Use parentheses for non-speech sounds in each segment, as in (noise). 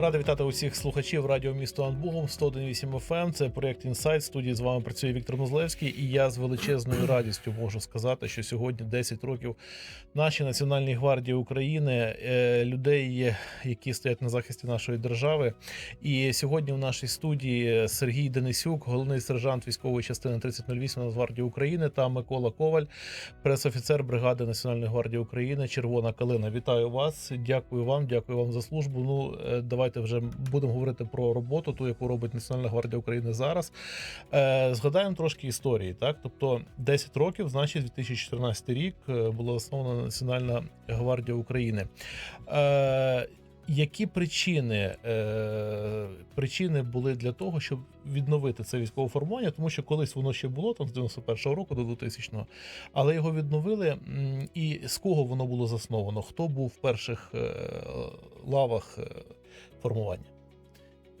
Радий вітати усіх слухачів радіо місто Анбугом 101.8 FM. Це проєкт Інсайт. Студії з вами працює Віктор Мозлевський, і я з величезною радістю можу сказати, що сьогодні 10 років нашій Національній гвардії України, е, людей, які стоять на захисті нашої держави. І сьогодні в нашій студії Сергій Денисюк, головний сержант військової частини 3008 Нацгвардії України, та Микола Коваль, пресофіцер бригади Національної гвардії України Червона Калина. Вітаю вас! Дякую вам, дякую вам за службу. Ну е, давайте вже будемо говорити про роботу, ту, яку робить Національна гвардія України зараз. Е, Згадаємо трошки історії. Так, тобто 10 років, значить, 2014 рік е, була заснована Національна гвардія України. Е, які причини, е, причини були для того, щоб відновити це військове формування? Тому що колись воно ще було там з 91-го року до 2000-го, але його відновили. І з кого воно було засновано? Хто був в перших е, лавах е, формування?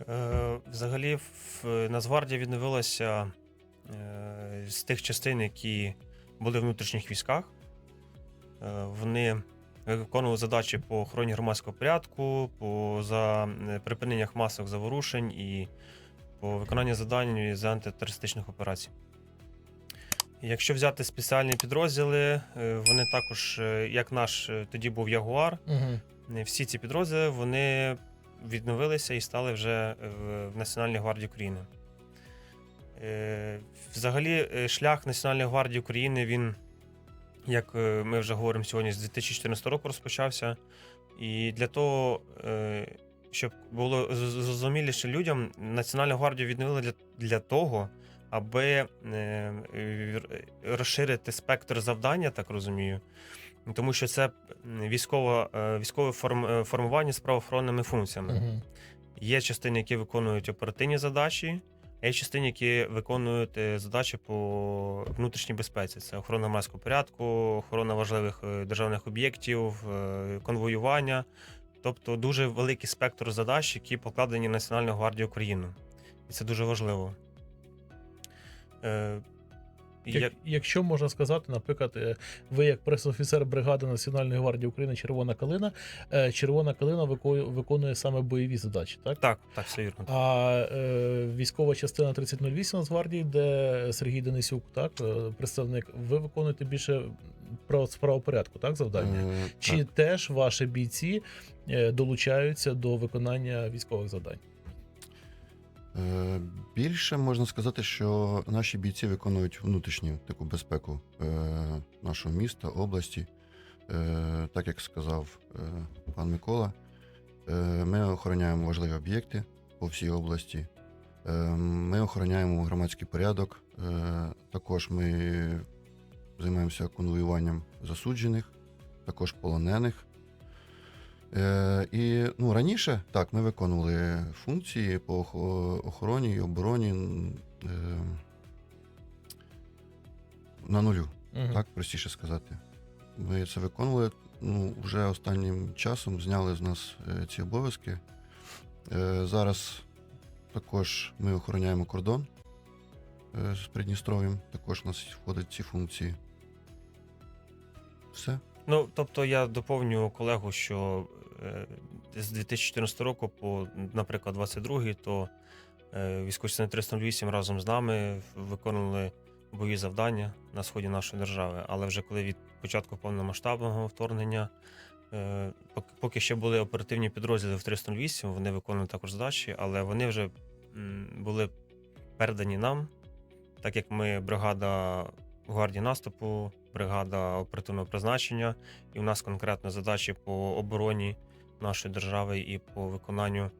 Е, Взагалі, в- Нацгвардія відновилася е, з тих частин, які були в внутрішніх військах. Е, Вони виконували задачі по охороні громадського порядку, по за е, припиненнях масових заворушень і по виконанню завдань з антитерористичних операцій. Якщо взяти спеціальні підрозділи, е, вони також, е, як наш тоді був Ягуар, Угу. всі ці підрозділи вони відновилися і стали вже е, в- Національній гвардії України. Е, Взагалі, е, шлях Національної гвардії України, він, як ми вже говоримо сьогодні, з 2014 року розпочався. І для того, щоб було зрозуміліше людям, Національну гвардію відновили для, для того, аби розширити спектр завдання, так розумію. Тому що це м, військове, е, форм, е, формування з правоохоронними функціями. Угу. Є частини, які виконують оперативні задачі, а є частини, які виконують е, задачі по внутрішній безпеці. Це охорона громадського порядку, охорона важливих державних об'єктів, конвоювання. Тобто дуже великий спектр задач, які покладені в Національну гвардію України. І це дуже важливо. Як, як- Якщо можна сказати, наприклад, е, ви як пресофіцер бригади Національної гвардії України Червона Калина, е, Червона Калина виконує, саме бойові задачі, так? Так, так, все вірно. А е, військова частина 3008 Нацгвардії, де Сергій Денисюк, так, е, представник, ви виконуєте більше право з правопорядку, так, завдання? Е, Чи так. теж ваші бійці долучаються до виконання військових завдань? Е, Більше можна сказати, що наші бійці виконують внутрішню таку безпеку е, нашого міста, області. Е, Так як сказав пан Микола, ми охороняємо важливі об'єкти по всій області. Ми охороняємо громадський порядок. Також ми займаємося конвоюванням засуджених, також полонених. Е, і ну, раніше так, ми виконували функції по охороні і обороні е, на нулю, Мгм. так простіше сказати. Ми це виконували. Ну, вже останнім часом зняли з нас е, ці обов'язки. Е, зараз також ми охороняємо кордон е, з Придністров'ям, також у нас входять ці функції. Все. Ну, тобто я доповню колегу, що з 2014 року по, наприклад, 22-й, то е, військові 308 разом з нами виконували бойові завдання на сході нашої держави. Але вже коли від початку повномасштабного вторгнення, е, поки ще були оперативні підрозділи в 308, вони виконували також задачі, але вони вже були передані нам, так як ми бригада гвардії наступу, бригада оперативного призначення, і у нас конкретно задачі по обороні нашої держави і по виконанню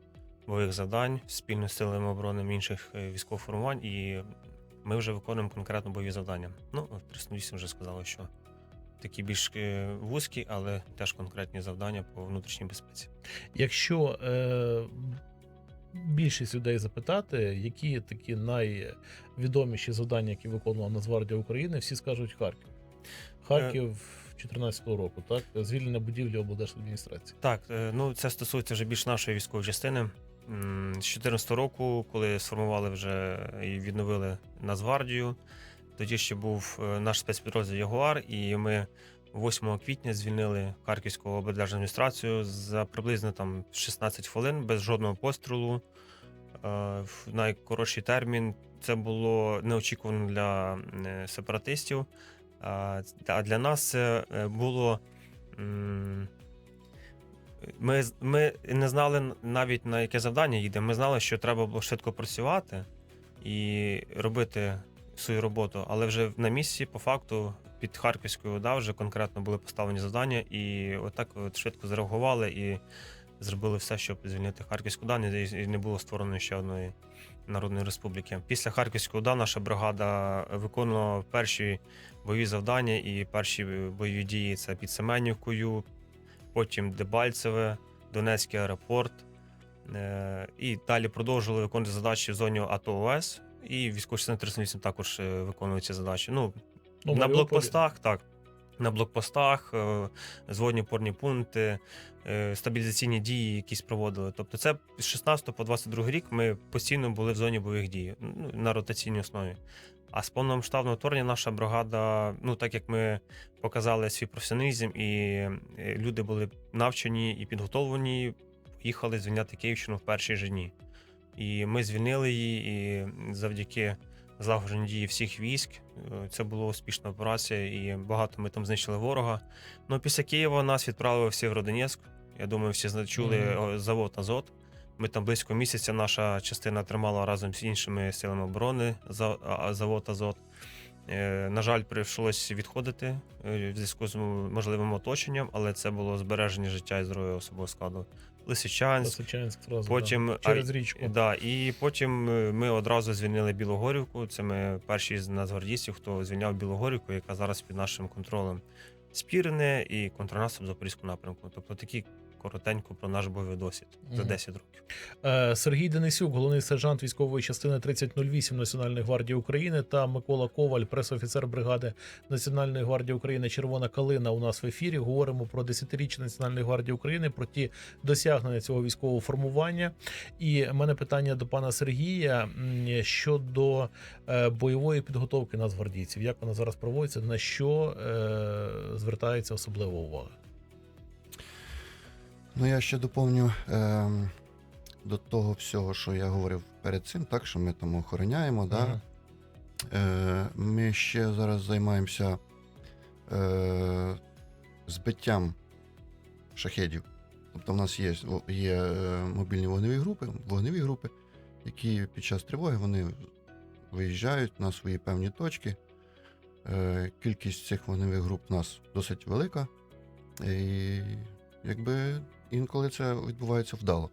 бойових завдань спільно з силами оборони інших е, військових формувань. І ми вже виконуємо конкретно бойові завдання. Ну, 308 вже сказали, що такі більш е, вузькі, але теж конкретні завдання по внутрішній безпеці. Якщо е, більшість людей запитати, які такі найвідоміші завдання, які виконувала Нацгвардія України, всі скажуть Харків. Харків 2014 року, так? Звільнення будівлі облдержадміністрації. Так, е, ну це стосується вже більш нашої військової частини. З 2014 року, коли сформували вже і відновили Нацгвардію, тоді ще був е, наш спецпідрозділ Ягуар, і ми 8 квітня звільнили Харківську облдержадміністрацію за приблизно там 16 хвилин без жодного пострілу. Е, В найкоротший термін це було неочікувано для сепаратистів. А для нас е, було. Ми, ми не знали навіть на яке завдання їдемо. Ми знали, що треба було швидко працювати і робити свою роботу. Але вже на місці, по факту, під Харківською ОДА вже конкретно були поставлені завдання, і отак от швидко зреагували і зробили все, щоб звільнити Харківську ОДА, і і не було створено ще одної народної республіки. Після Харківської ОДА наша бригада виконувала перші бойові завдання і перші бойові дії це під Семенівкою, потім Дебальцеве, Донецький аеропорт. Е, І далі продовжували виконувати задачі в зоні АТО ОС. І військовий частина 308 також е, виконує ці задачі. Ну, Ну, на блокпостах, так. На блокпостах, е, зводні опорні пункти, е, стабілізаційні дії якісь проводили. Тобто, це з 16 по 22 рік ми постійно були в зоні бойових дій ну, на ротаційній основі. А з повномасштабного вторгнення наша бригада, ну так як ми показали свій професіоналізм, і е, люди були навчені і підготовлені, їхали звільняти Київщину в перші ж дні. І ми звільнили її, і завдяки злагодженій дії всіх військ. е, Це була успішна операція, і багато ми там знищили ворога. Ну після Києва нас відправили в Сєвєродонецьк. Я думаю, всі чули о, завод Азот. Ми там близько місяця наша частина тримала разом з іншими силами оборони завод Азот. Е, На жаль, прийшлось відходити е, в зв'язку з можливим оточенням, але це було збереження життя і здоров'я особового складу. Лисичанськ, Лисичанськ зразу, Потім, да. через річку. Да, і потім е, ми одразу звільнили Білогорівку. Це ми перші з нацгвардійців, хто звільняв Білогорівку, яка зараз під нашим контролем. Спірне і контрнаступ в Запорізькому напрямку. Тобто такі коротенько про наш бойовий досвід за Мгм. 10 років. Е, Сергій Денисюк, головний сержант військової частини 3008 Національної гвардії України, та Микола Коваль, пресофіцер бригади Національної гвардії України Червона Калина. У нас в ефірі говоримо про десятиріччя Національної гвардії України, про ті досягнення цього військового формування. І в мене питання до пана Сергія щодо е, бойової підготовки нацгвардійців. Як вона зараз проводиться? На що е, звертається особлива увага? Ну, я ще доповню ем, до того всього, що я говорив перед цим, так, що ми там охороняємо, да? Е, ми ще зараз займаємося е, збиттям шахедів. Тобто в нас є, є е, мобільні вогневі групи, вогневі групи, які під час тривоги вони виїжджають на свої певні точки. Е, кількість цих вогневих груп у нас досить велика. І якби інколи це відбувається вдало.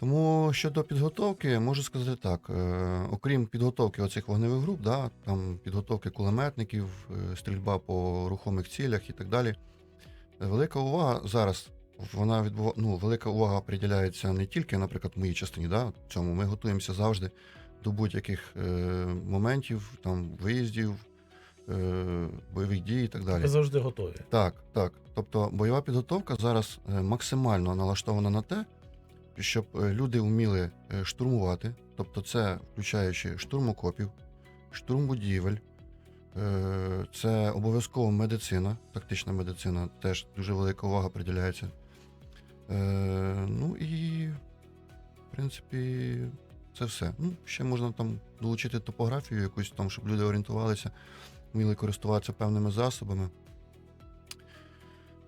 Тому щодо підготовки, можу сказати так: е, окрім підготовки оцих вогневих груп, да, там підготовки кулеметників, е, стрільба по рухомих цілях і так далі. Велика увага зараз. Вона відбува... ну, велика увага приділяється не тільки, наприклад, моїй частині, да, цьому. Ми готуємося завжди до будь-яких е, моментів, там, виїздів, бойових дій і так далі. Ви завжди готові. Так, так. Тобто бойова підготовка зараз е, максимально налаштована на те, щоб е, люди вміли е, штурмувати, тобто це включаючи штурм окопів, штурм будівель, е, це обов'язково медицина, тактична медицина, теж дуже велика увага приділяється. Е, Ну і, в принципі, це все. Ну, ще можна там долучити топографію якусь там, щоб люди орієнтувалися, вміли користуватися певними засобами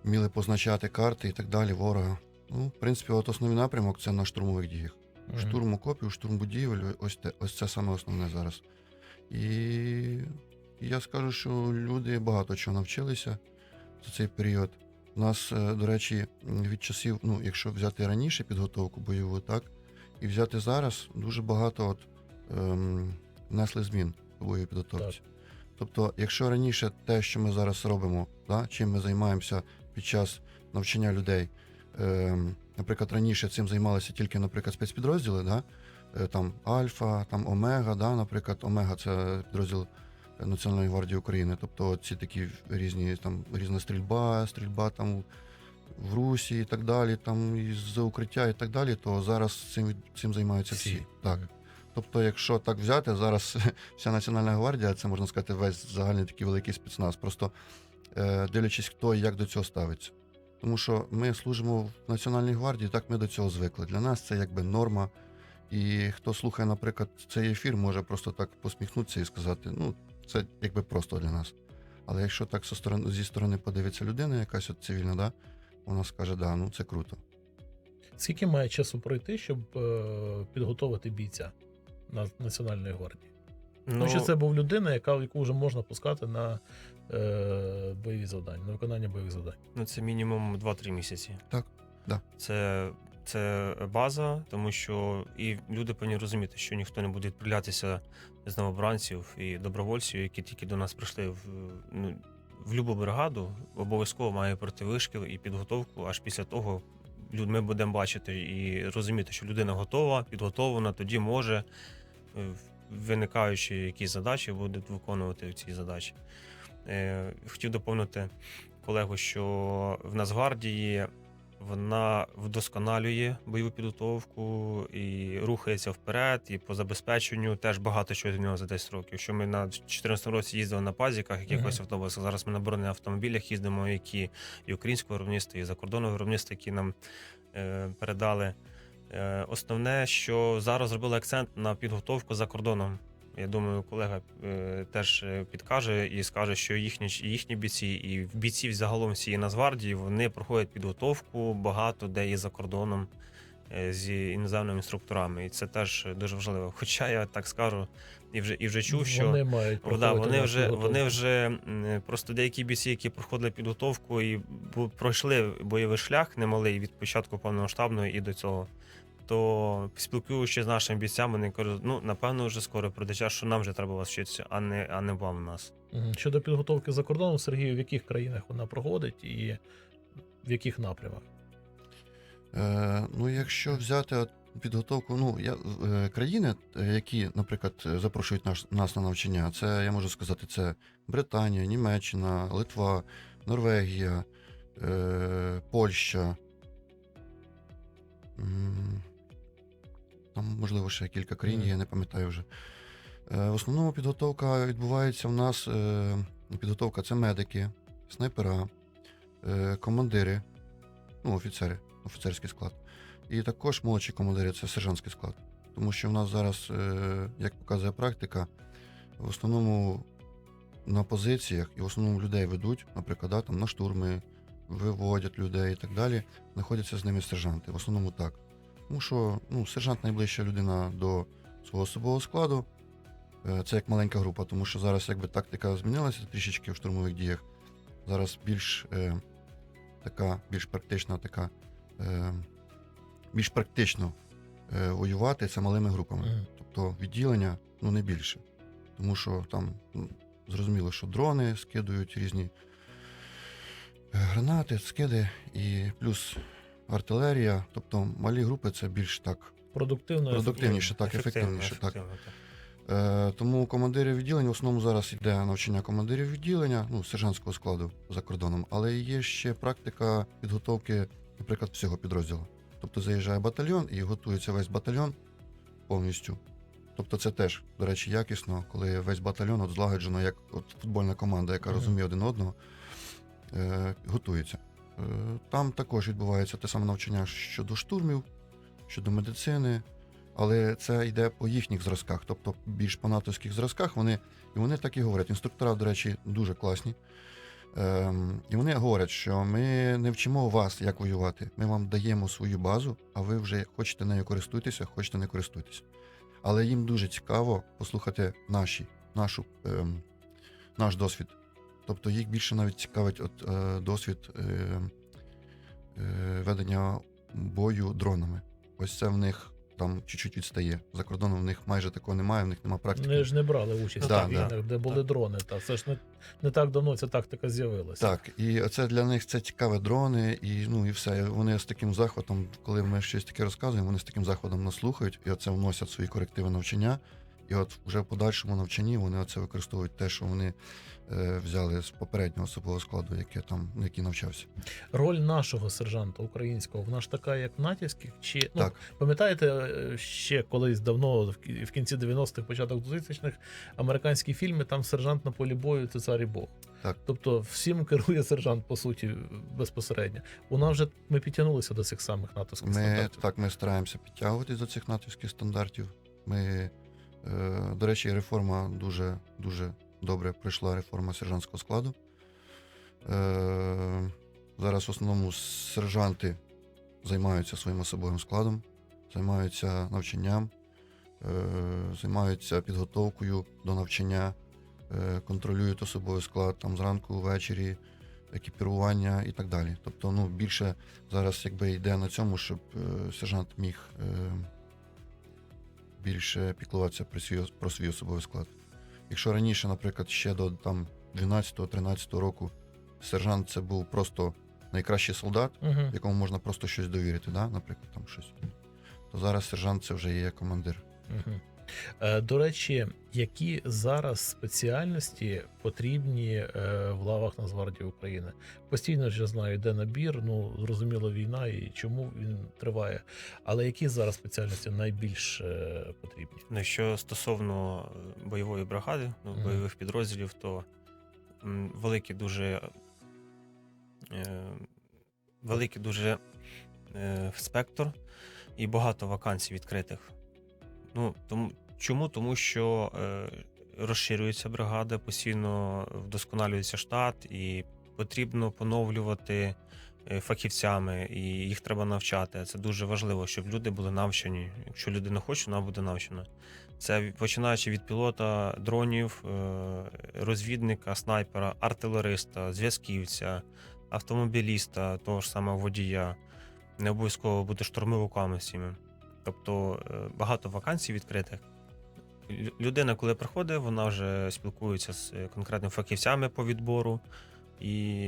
вміли позначати карти і так далі, ворога. Ну, в принципі, от основний напрямок це на штурмових діях. Мгм. Штурм окопів, штурм будівель, ось те, ось це саме основне зараз. І я скажу, що люди багато чого навчилися за цей період. У нас, е, до речі, від часів, ну, якщо взяти раніше підготовку бойову, так, і взяти зараз, дуже багато от, ем, внесли змін у бойовій підготовці. Тобто, якщо раніше те, що ми зараз робимо, да, чим ми займаємося під час навчання людей, ем, наприклад, раніше цим займалися тільки, наприклад, спецпідрозділи, да, е, там Альфа, там Омега, да, наприклад, Омега це підрозділ Національної гвардії України. Тобто ці такі різні там різна стрільба, стрільба там в Русі і так далі, там із укриття і так далі, то зараз цим, цим займаються всі. Всі. Так. Тобто, якщо так взяти, зараз (laughs) вся Національна гвардія, це можна сказати, весь загальний такий великий спецназ. Просто е, дивлячись, хто і як до цього ставиться. Тому що ми служимо в Національній гвардії, так ми до цього звикли. Для нас це якби норма. І хто слухає, наприклад, цей ефір, може просто так посміхнутися і сказати: ну, це якби просто для нас. Але якщо так зі сторони, зі сторони подивиться людина, якась от цивільна, да, вона скаже, да, ну це круто. Скільки має часу пройти, щоб е, підготовити бійця на Національної гвардії? Ну, що це був людина, яка яку вже можна пускати на е, бойові завдання, на виконання бойових завдань. Ну, це мінімум 2-3 місяці. Так, да. Це, це база, тому що і люди повинні розуміти, що ніхто не буде відправлятися з новобранців і добровольців, які тільки до нас прийшли в, ну, в любу бригаду, обов'язково має пройти вишкіл і підготовку. Аж після того ми будемо бачити і розуміти, що людина готова, підготовлена, тоді може, е, виникаючи якісь задачі, буде виконувати ці задачі. Е, Хотів доповнити колегу, що в Нацгвардії вона вдосконалює бойову підготовку і рухається вперед, і по забезпеченню теж багато чого змінилося за 10 років. Що ми на 2014 році їздили на пазіках, якихось автобусах. Зараз ми на бронених автомобілях їздимо, які і українського виробництва, і закордонного виробництва, які нам е, передали. Е, основне, що зараз зробили акцент на підготовку за кордоном. Я думаю, колега е, теж е, підкаже і скаже, що їхні їхні бійці і бійців загалом всієї Нацгвардії вони проходять підготовку багато де і за кордоном е, з іноземними інструкторами. І це теж дуже важливо. Хоча я так скажу і вже і вже чув, що вони мають да, вони вже вони вже просто деякі бійці, які проходили підготовку і пройшли бойовий шлях немалий від початку повномасштабного і до цього. То спілкуючись з нашими бійцями, вони кажуть, ну напевно, вже скоро прийде час, що нам вже треба вас вчитися, а не а не вам нас. Щодо підготовки за кордоном, Сергію, в яких країнах вона проходить і в яких напрямах? Е, ну, якщо взяти от підготовку, ну я е, країни, е, які, наприклад, е, запрошують наш, нас на навчання, це я можу сказати, це Британія, Німеччина, Литва, Норвегія, е, Польща. Там, можливо, ще кілька країн, я не пам'ятаю вже. Е, В основному підготовка відбувається в нас. е, Підготовка це медики, снайпера, е, командири, ну, офіцери, офіцерський склад. І також молодші командири це сержантський склад. Тому що в нас зараз, як показує практика, в основному на позиціях і в основному людей ведуть, наприклад, да, там, на штурми, виводять людей і так далі. Знаходяться з ними сержанти. В основному так. Тому що ну, сержант найближча людина до свого особового складу. Е, Це як маленька група, тому що зараз якби тактика змінилася трішечки в штурмових діях. Зараз більш е, така, більш практична така, е, більш практично е, воювати це малими групами. Тобто відділення ну не більше. Тому що там ну, зрозуміло, що дрони скидують різні е, гранати, скиди, і плюс артилерія. Тобто малі групи це більш так Продуктивно, Продуктивніше, так, ефективніше, так. ефективно, так. Е, тому командири відділень в основному зараз йде навчання командирів відділення, ну, сержантського складу за кордоном, але є ще практика підготовки, наприклад, всього підрозділу. Тобто заїжджає батальйон і готується весь батальйон повністю. Тобто це теж, до речі, якісно, коли весь батальйон от злагоджено, як от футбольна команда, яка Мгм. розуміє один одного, е, готується. Е, там також відбувається те саме навчання щодо штурмів, щодо медицини, але це йде по їхніх зразках, тобто більш по натовських зразках. Вони і вони так і говорять. Інструктора, до речі, дуже класні. Ем, і вони говорять, що ми не вчимо вас, як воювати. Ми вам даємо свою базу, а ви вже хочете нею користуйтеся, хочете не користуйтесь. Але їм дуже цікаво послухати наші, нашу, ем, наш досвід. Тобто їх більше навіть цікавить от, е, досвід е, е, ведення бою дронами. Ось це в них там чуть-чуть відстає. За кордоном в них майже такого немає, в них немає практики. Вони ж не брали участь Да, в війнах, де були Так. дрони. Та це ж не, не так давно ця тактика з'явилася. Так, і це для них це цікаві дрони, і ну і все. Вони з таким захватом, коли ми щось таке розказуємо, вони з таким захватом нас слухають, і оце вносять свої корективи навчання. І от вже в подальшому навчанні вони це використовують те, що вони е, взяли з попереднього особового складу, яке там, який навчався. Роль нашого сержанта українського, вона ж така, як натівських, чи ну, Так. пам'ятаєте, е, ще колись давно, в кінці 90-х, початок 2000-х, американські фільми, там сержант на полі бою це цар і Бог. Так. Тобто всім керує сержант, по суті, безпосередньо. У нас вже ми підтягнулися до цих самих натовських Ми стандартів. так ми стараємося підтягуватись до цих натівських стандартів. Ми, до речі, реформа дуже дуже добре пройшла реформа сержантського складу. Е, зараз в основному сержанти займаються своїм особовим складом, займаються навчанням, е, займаються підготовкою до навчання, е, контролюють особовий склад там зранку, ввечері, екіпірування і так далі. Тобто, ну, більше зараз якби йде на цьому, щоб е, сержант міг е, більше піклуватися про свій, про свій особовий склад. Якщо раніше, наприклад, ще до там 12-13 року сержант це був просто найкращий солдат, Угу. якому можна просто щось довірити, да? наприклад, там щось. То зараз сержант це вже є командир. Угу. Е, до речі, які зараз спеціальності потрібні е, в лавах Нацгвардії України? Постійно ж я знаю, йде набір. Ну зрозуміло, війна і чому він триває. Але які зараз спеціальності найбільш е, потрібні? Ну, що стосовно бойової бригади, ну, бойових підрозділів, то м, великий дуже великий дуже спектр і багато вакансій відкритих. Ну, тому, чому? Тому що е, розширюється бригада, постійно вдосконалюється штат, і потрібно поновлювати е, фахівцями, і їх треба навчати. Це дуже важливо, щоб люди були навчені. Якщо людина хоче, вона буде навчена. Це починаючи від пілота дронів, е, розвідника, снайпера, артилериста, зв'язківця, автомобіліста, того ж самого водія. Не обов'язково бути штурмовиками всіми. Тобто е, багато вакансій відкритих. Людина, коли приходить, вона вже спілкується з е, конкретними фахівцями по відбору і,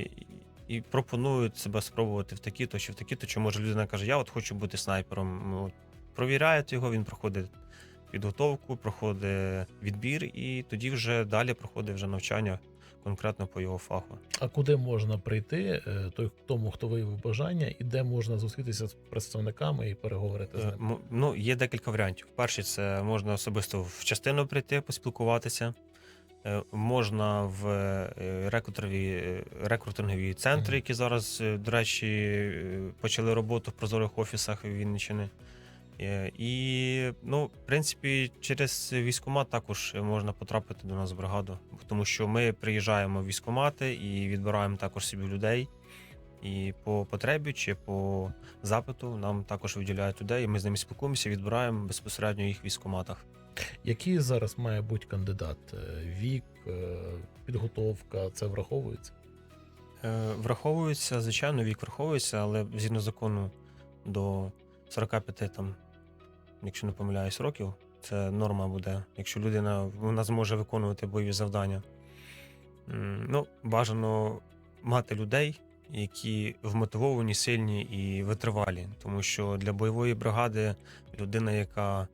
і пропонують себе спробувати в такі-то чи в такі-то. Чи може людина каже, я от хочу бути снайпером. Ну, Провіряють його, він проходить підготовку, проходить відбір, і тоді вже далі проходить вже навчання конкретно по його фаху. А куди можна прийти е, той, тому, хто виявив бажання, і де можна зустрітися з представниками і переговорити з Е, ними? Ну, є декілька варіантів. Перший це можна особисто в частину прийти, поспілкуватися. Е, Можна в рекрутингові центри, які зараз, до речі, почали роботу в прозорих офісах Вінниччини. Е, І, ну, в принципі, через військкомат також можна потрапити до нас в бригаду, тому що ми приїжджаємо в військкомати і відбираємо також собі людей. І по потребі чи по запиту нам також виділяють людей. і Ми з ними спілкуємося, відбираємо безпосередньо їх в військкоматах. Який зараз має бути кандидат? Е, Вік, е, підготовка, це враховується? Враховується, звичайно, вік враховується, але згідно закону до 45, там, якщо не помиляюсь, років, це норма буде, якщо людина вона зможе виконувати бойові завдання. Ну, бажано мати людей, які вмотивовані, сильні і витривалі. Тому що для бойової бригади людина, яка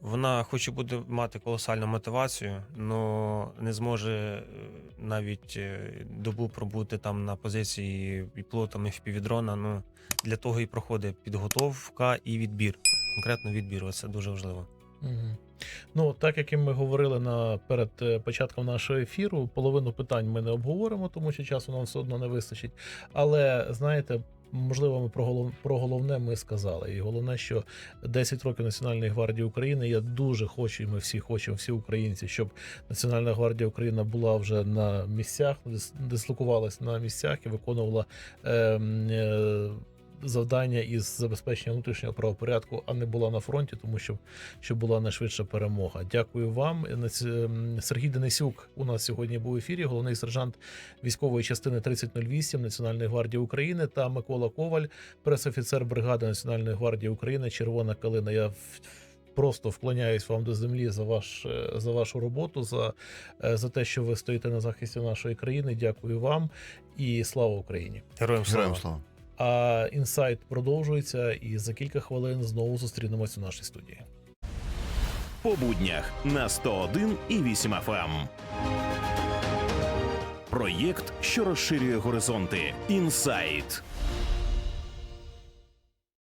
вона хоче буде мати колосальну мотивацію, але не зможе е, навіть е, добу пробути там на позиції і пілотами впівдрона. Ну для того і проходить підготовка і відбір. Конкретно відбір, це дуже важливо. Угу. Ну, так як і ми говорили на перед е, початком нашого ефіру, половину питань ми не обговоримо, тому що часу нам все одно не вистачить. Але знаєте, можливо, ми про голов... про головне ми сказали. І головне, що 10 років Національної гвардії України. Я дуже хочу, і ми всі хочемо, всі українці, щоб Національна гвардія України була вже на місцях, дис- дислокувалась на місцях і виконувала. Е, е, Завдання із забезпечення внутрішнього правопорядку, а не була на фронті, тому що щоб була найшвидша перемога. Дякую вам. Ем, Сергій Денисюк у нас сьогодні був в ефірі, головний сержант військової частини 3008 Національної гвардії України та Микола Коваль, пресофіцер бригади Національної гвардії України Червона калина. Я просто вклоняюсь вам до землі за ваш е, за вашу роботу, за, е, за те, що ви стоїте на захисті нашої країни. Дякую вам і слава Україні! Героям слава! Героям слава! А інсайт продовжується, і за кілька хвилин знову зустрінемось у нашій студії. по буднях на 101 і 8 FM. Проєкт, що розширює горизонти. Інсайт.